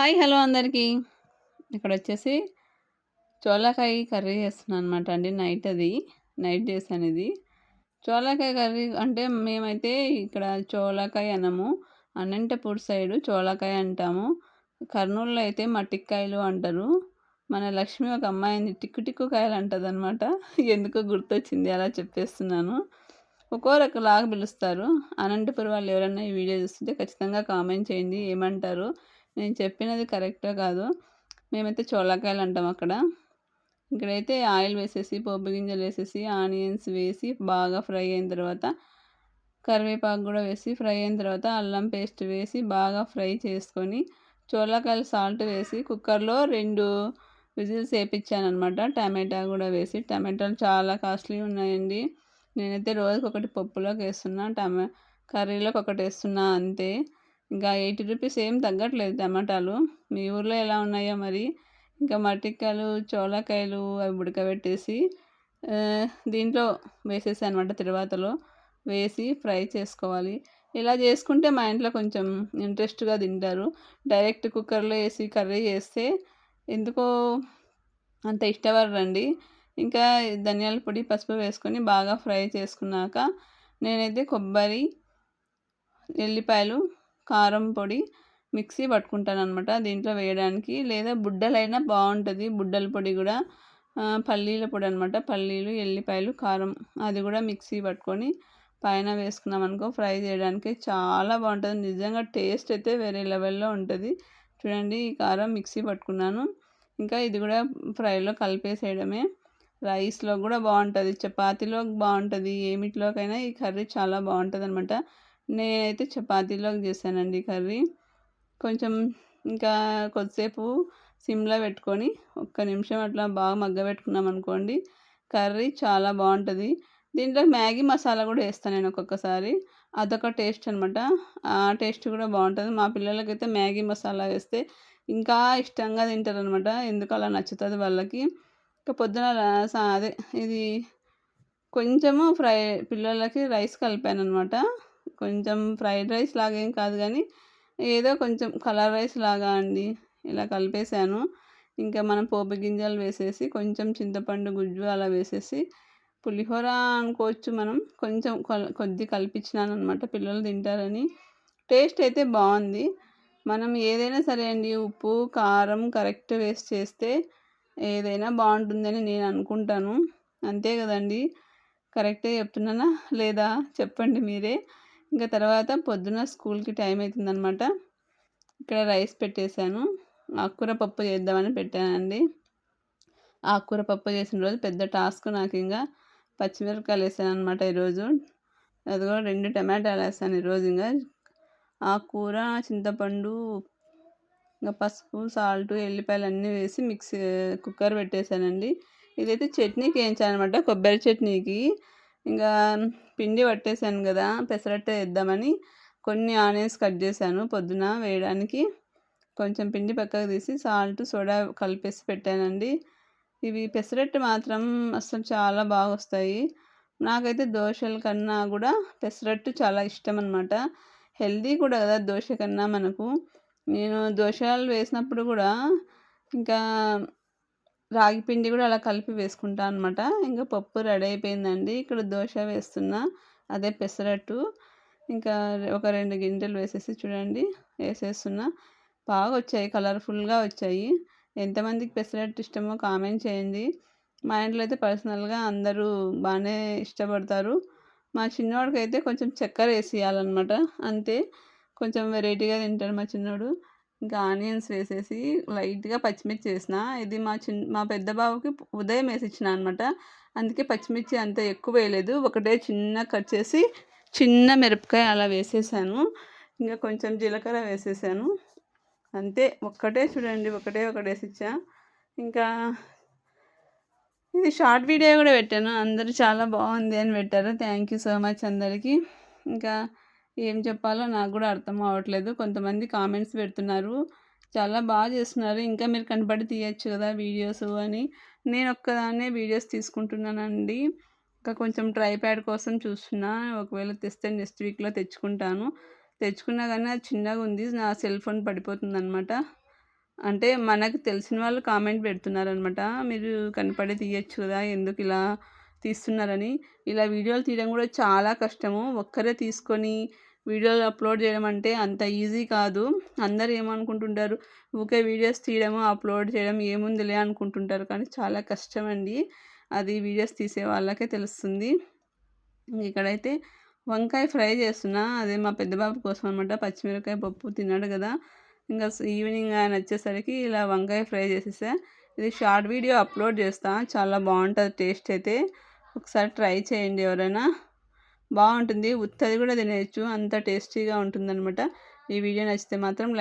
Hi hello అందరికీ. ఇక్కడ వచ్చేసి చోళకాయ కర్రీ చేస్తున్నాను అనమాట అండి నైట్ అది నైట్ చేశాను ఇది చోళకాయ కర్రీ అంటే మేమైతే ఇక్కడ చోళకాయ అనము అనంతపూర్ సైడు చోళకాయ అంటాము. కర్నూలులో అయితే మట్టికాయలు అంటారు. మన లక్ష్మి ఒక అమ్మాయిని టిక్కు టిక్కు కాయలు అంటుంది అనమాట ఎందుకో గుర్తొచ్చింది అలా చెప్పేస్తున్నాను. ఒక్కొక్కలాగా పిలుస్తారు. అనంతపురం వాళ్ళు ఎవరైనా ఈ వీడియో చూస్తుంటే ఖచ్చితంగా కామెంట్ చేయండి ఏమంటారు? నేను చెప్పినది కరెక్టో కాదు మేమైతే చోళకాయలు అంటాం అక్కడ. ఇక్కడైతే ఆయిల్ వేసేసి పోపు గింజలు వేసేసి ఆనియన్స్ వేసి బాగా ఫ్రై అయిన తర్వాత కరివేపాకు కూడా వేసి ఫ్రై అయిన తర్వాత అల్లం పేస్ట్ వేసి బాగా ఫ్రై చేసుకొని చోళకాయలు సాల్ట్ వేసి కుక్కర్లో రెండు విజిల్స్ వేపించాను అనమాట టమాటా కూడా వేసి. టమాటాలు చాలా కాస్ట్లీ ఉన్నాయండి. నేనైతే రోజుకి ఒకటి పప్పులోకి వేస్తున్నా టమా కర్రీలోకి ఒకటి వేస్తున్నా అంతే. ఇంకా ఎయిటీ రూపీస్ ఏం తగ్గట్లేదు టమాటాలు. మీ ఊర్లో ఎలా ఉన్నాయో మరి? ఇంకా మట్టికాయలు చోళకాయలు అవి ఉడకబెట్టేసి దీంట్లో వేసేసి అనమాట తిరువాతలో. వేసి ఫ్రై చేసుకోవాలి. ఇలా చేసుకుంటే మా ఇంట్లో కొంచెం ఇంట్రెస్ట్గా తింటారు. డైరెక్ట్ కుక్కర్లో వేసి కర్రీ చేస్తే ఎందుకో అంత ఇష్టపడరండి. ఇంకా ధనియాల పొడి పసుపు వేసుకొని బాగా ఫ్రై చేసుకున్నాక నేనైతే కొబ్బరి ఎల్లిపాయలు కారం పొడి మిక్సీ పట్టుకుంటాను అనమాట దీంట్లో వేయడానికి. లేదా బుడ్డలైనా బాగుంటుంది. బుడ్డల పొడి కూడా పల్లీల పొడి అనమాట పల్లీలు ఎల్లిపాయలు కారం అది కూడా మిక్సీ పట్టుకొని పైన వేసుకున్నాం అనుకో ఫ్రై చేయడానికి చాలా బాగుంటుంది. నిజంగా టేస్ట్ అయితే వేరే లెవెల్లో ఉంటుంది. చూడండి ఈ కారం మిక్సీ పట్టుకున్నాను. ఇంకా ఇది కూడా ఫ్రైలో కలిపేసేయడమే. రైస్లో కూడా బాగుంటుంది. చపాతీలో బాగుంటుంది. ఏమిటిలోకైనా ఈ కర్రీ చాలా బాగుంటుంది అనమాట నేనైతే చపాతీలోకి చేశానండి కర్రీ. కొంచెం ఇంకా కొద్దిసేపు సిమ్లో పెట్టుకొని ఒక్క నిమిషం అట్లా బాగా మగ్గబెట్టుకున్నాం అనుకోండి కర్రీ చాలా బాగుంటుంది. దీంట్లో మ్యాగీ మసాలా కూడా వేస్తాను నేను ఒక్కొక్కసారి. అదొక టేస్ట్ అనమాట ఆ టేస్ట్ కూడా బాగుంటుంది. మా పిల్లలకైతే మ్యాగీ మసాలా వేస్తే ఇంకా ఇష్టంగా తింటారనమాట ఎందుకు అలా నచ్చుతుంది వాళ్ళకి. ఇంకా పొద్దున అదే ఇది కొంచెము ఫ్రై పిల్లలకి రైస్ కలిపాను అనమాట కొంచెం ఫ్రైడ్ రైస్ లాగా ఏం కాదు కానీ ఏదో కొంచెం కలర్ రైస్ లాగా అండి. ఇలా కలిపేసాను. ఇంకా మనం పోపు గింజలు వేసేసి కొంచెం చింతపండు గుజ్జు అలా వేసేసి పులిహోర అనుకోవచ్చు మనం. కొంచెం కొద్ది కలిపించినాను అనమాట పిల్లలు తింటారని. టేస్ట్ అయితే బాగుంది. మనం ఏదైనా సరే అండి ఉప్పు కారం కరెక్ట్ వేస్ట్ చేస్తే ఏదైనా బాగుంటుందని నేను అనుకుంటాను. అంతే కదండి. కరెక్టే చెప్తున్నానా? లేదా? చెప్పండి మీరే. ఇంకా తర్వాత పొద్దున స్కూల్కి టైం అవుతుందనమాట ఇక్కడ రైస్ పెట్టేశాను. ఆకుకూర పప్పు చేద్దామని పెట్టానండి. ఆకుకూర పప్పు చేసిన రోజు పెద్ద టాస్క్ నాకు ఇంకా పచ్చిమిరపకాయలు వేసాను అనమాట ఈరోజు. అది కూడా రెండు టమాటాలు వేసాను ఈరోజు ఇంకా. ఆకుకూర చింతపండు ఇంకా పసుపు సాల్ట్ ఎల్లిపాయలు అన్నీ వేసి మిక్సీ కుక్కర్ పెట్టేశానండి. ఇదైతే చట్నీకి వేయించాను అనమాట కొబ్బరి చట్నీకి. ఇంకా పిండి పట్టేశాను కదా పెసరట్టు వేద్దామని కొన్ని ఆనియన్స్ కట్ చేశాను పొద్దున వేయడానికి. కొంచెం పిండి పక్కకు తీసి సాల్ట్ సోడా కలిపేసి పెట్టానండి. ఇవి పెసరట్టు మాత్రం అసలు చాలా బాగా వస్తాయి. నాకైతే దోశల కన్నా కూడా పెసరట్టు చాలా ఇష్టం అనమాట హెల్దీ కూడా కదా దోశ కన్నా మనకు. నేను దోశలు వేసినప్పుడు కూడా ఇంకా రాగి పిండి కూడా అలా కలిపి వేసుకుంటాను అనమాట ఇంకా పప్పు రెడీ అయిపోయిందండి. ఇక్కడ దోశ వేస్తున్నా అదే పెసరట్టు. ఇంకా ఒక రెండు గింజలు వేసేసి చూడండి వేసేస్తున్నా. బాగా వచ్చాయి కలర్ఫుల్గా వచ్చాయి. ఎంతమందికి పెసరట్టు ఇష్టమో కామెంట్ చేయండి. మా ఇంట్లో అయితే పర్సనల్గా అందరూ బాగానే ఇష్టపడతారు. మా చిన్నోడికి అయితే కొంచెం చక్కెర వేసి అంతే. కొంచెం వెరైటీగా తింటాడు మా చిన్నోడు. ఇంకా ఆనియన్స్ వేసేసి లైట్గా పచ్చిమిర్చి వేసిన. ఇది మా చిన్న మా పెద్ద బాబుకి ఉదయం వేసిచ్చిన అనమాట అందుకే పచ్చిమిర్చి అంత ఎక్కువ వేయలేదు. ఒకటే చిన్న కట్ చేసి చిన్న మిరపకాయ అలా వేసేసాను. ఇంకా కొంచెం జీలకర్ర వేసేసాను. అంతే. ఒక్కటే చూడండి. ఒకటే ఒకటి ఇచ్చా ఇంకా ఇది షార్ట్ వీడియో కూడా పెట్టాను. అందరూ చాలా బాగుంది అని పెట్టారు. థ్యాంక్ యూ సో మచ్ అందరికీ. ఇంకా ఏం చెప్పాలో నాకు కూడా అర్థం అవ్వట్లేదు. కొంతమంది కామెంట్స్ పెడుతున్నారు. చాలా బాగా చేస్తున్నారు. ఇంకా మీరు కనపడి తీయచ్చు కదా వీడియోస్ అని. నేను ఒక్కదాన్నే వీడియోస్ తీసుకుంటున్నానండి. ఇంకా కొంచెం ట్రై ప్యాడ్ కోసం చూస్తున్నా. ఒకవేళ తెస్తే నెక్స్ట్ వీక్లో తెచ్చుకుంటాను. తెచ్చుకున్నా కానీ అది చిన్నగా ఉంది. నా సెల్ ఫోన్ పడిపోతుంది అనమాట అంటే మనకు తెలిసిన వాళ్ళు కామెంట్ పెడుతున్నారనమాట మీరు కనపడి తీయచ్చు కదా. ఎందుకు ఇలా తీస్తున్నారని. ఇలా వీడియోలు తీయడం కూడా చాలా కష్టము. ఒక్కరే తీసుకొని వీడియోలు అప్లోడ్ చేయడం అంటే అంత ఈజీ కాదు. అందరు ఏమనుకుంటుంటారు? ఊకే వీడియోస్ తీయడము అప్లోడ్ చేయడం ఏముందిలే అనుకుంటుంటారు. కానీ చాలా కష్టం అండి అది వీడియోస్ తీసే వాళ్ళకే తెలుస్తుంది. ఇక్కడైతే వంకాయ ఫ్రై చేస్తున్నా. అదే మా పెద్ద బాబు కోసం అనమాట పచ్చిమిరపకాయ పప్పు తిన్నాడు కదా. ఇంకా ఈవినింగ్ ఆయన వచ్చేసరికి ఇలా వంకాయ ఫ్రై చేసేసా. ఇది షార్ట్ వీడియో అప్లోడ్ చేస్తా. చాలా బాగుంటుంది టేస్ట్ అయితే. ఒకసారి ట్రై చేయండి ఎవరైనా. బాగుంటుంది. ఉత్తది కూడా తినేయచ్చు. అంత టేస్టీగా ఉంటుందన్నమాట. ఈ వీడియో నచ్చితే మాత్రం లైక్